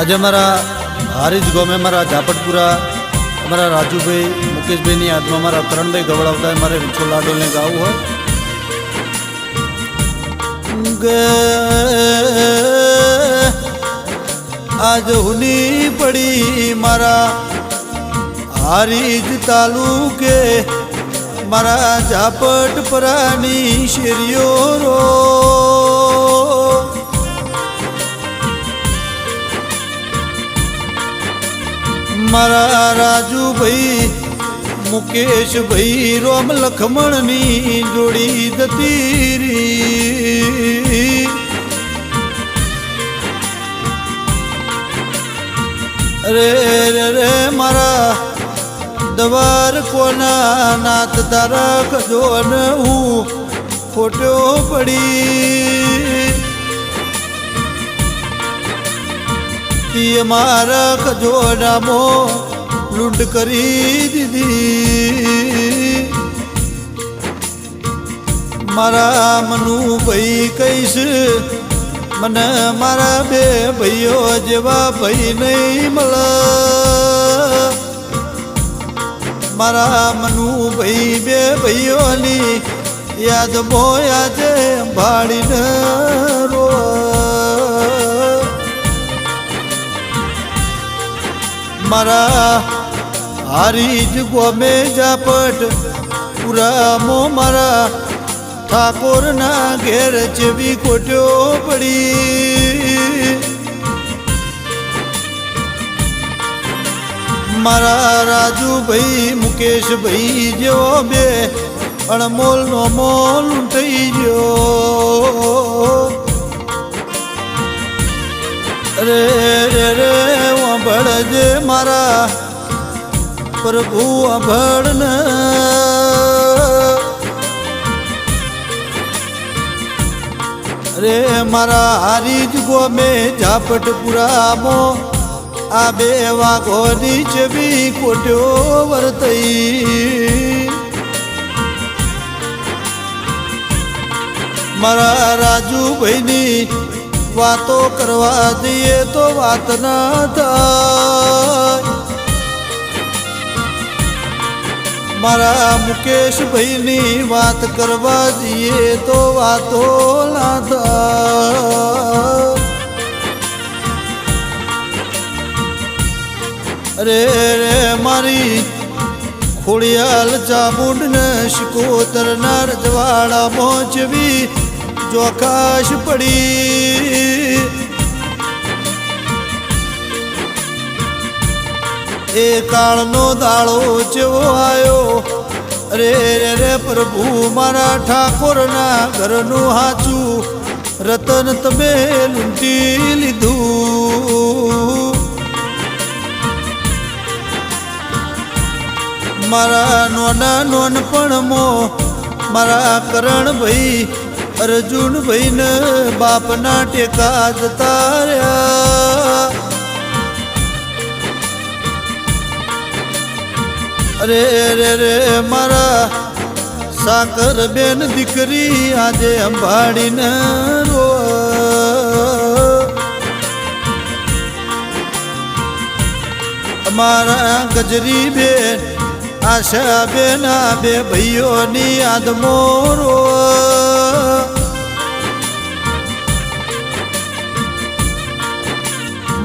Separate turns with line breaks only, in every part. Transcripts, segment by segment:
આજે અમારા હારીજ ગમે મારા ઝાપટપુરા, અમારા રાજુભાઈ મુકેશભાઈની યાદમાં મારા કરણભાઈ ગવડાવતા મારે વિઠો લાડોલને ગાવું હોય. આજ હુની પડી મારા હારીજ તાલુકે, મારા ઝાપટપરાની શેરીઓ રો. મારા રાજુભાઈ, મુકેશભાઈ, રોમ લખમણની જોડી દતીરી. રે રે રે મારા દવાર કોના નાથ તારા કજો હું ખોટ્યો પડી. તી મારા ખજોડામો લૂંટ કરી દીધી. મારા મનુ ભાઈ કહીશ, મને મારા બે ભાઈઓ જેવા ભાઈ નહીં મળે. મારા મનુ ભાઈ બે ભાઈઓની યાદ મોયા છે ભાડીને રો મારા હારીજ ગોમે જાપટ પુરામો મારા ઠાકોરના ઘેર જેવી કોટ્યો પડી. મારા રાજુભાઈ મુકેશભાઈ જેવો બે અણમોલ નો મોલ થઈ ગયો. રે રે રે ભળજે મારા પ્રભુ અભણ રે મારા હારીજ ગોમે ઝાપટપુરામો, આ બે વાઘોની છબી કોટ્યો વર્તઈ. મારા રાજુભાઈની વાતો કરવા દઈએ તો વાત ના થાય. મારા મુકેશભાઈની વાત કરવા દઈએ તો વાતો ના થાય. અરે રે મારી ખોડિયાલ ચામુંડ ને શિકોતર ના રજવાડા મોચવી ચોકાશ પડી. એ કાળનો દાળો જેવો આવ્યો રે રે રે પ્રભુ, મારા ઠાકોરના ઘરનું હાચું રતન તમે લૂંટી લીધું. મારા નોના નોનપણમાં મારા કરણભાઈ અર્જુનભાઈ ને બાપના ટેકા જતા રહ્યા અરે રે રે મારા સાકર બેન દીકરી આજે અંબાડીને રો અમારા ગજરી બેન, આશા બેન, આ બે ભાઈઓની યાદ મોરો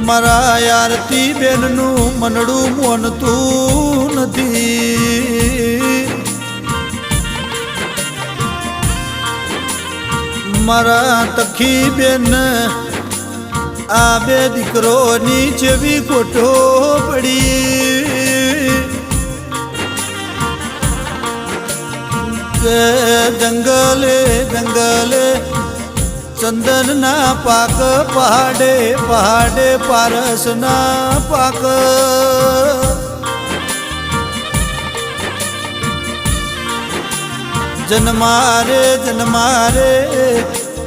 મારા યારતી બેનનું મનડું મોનતું નથી. મારા તખી બેન, આ બે દીકરોની જેવી ખોટો પડી. જંગલે જંગલે ચંદનના પાક પહાડે પહાડે પારસના પાક. જન્મારે જન્મારે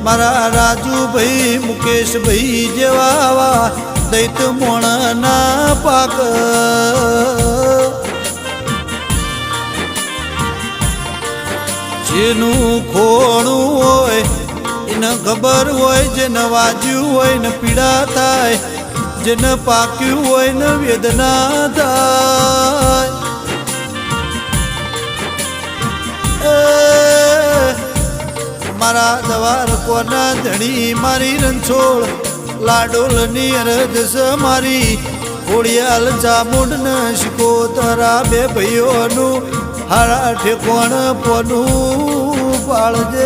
મારા રાજુભાઈ મુકેશભાઈ જેવા દૈત મોણના પાક. જેનું ખોણું હોય એને ખબર હોય જેને વાજ્યું હોય, ને પીડા થાય જેને પાક્યું હોય, ને વેદના થાય. મારા દવાર કોના ધણી, મારી રણછોડ, લાડોલની અરજ મારી ખોડિયાલ ચામુંડ ને શીખો તારા બે ભાઈઓનું, હારા ઠેકોણ પોનું પાળજે.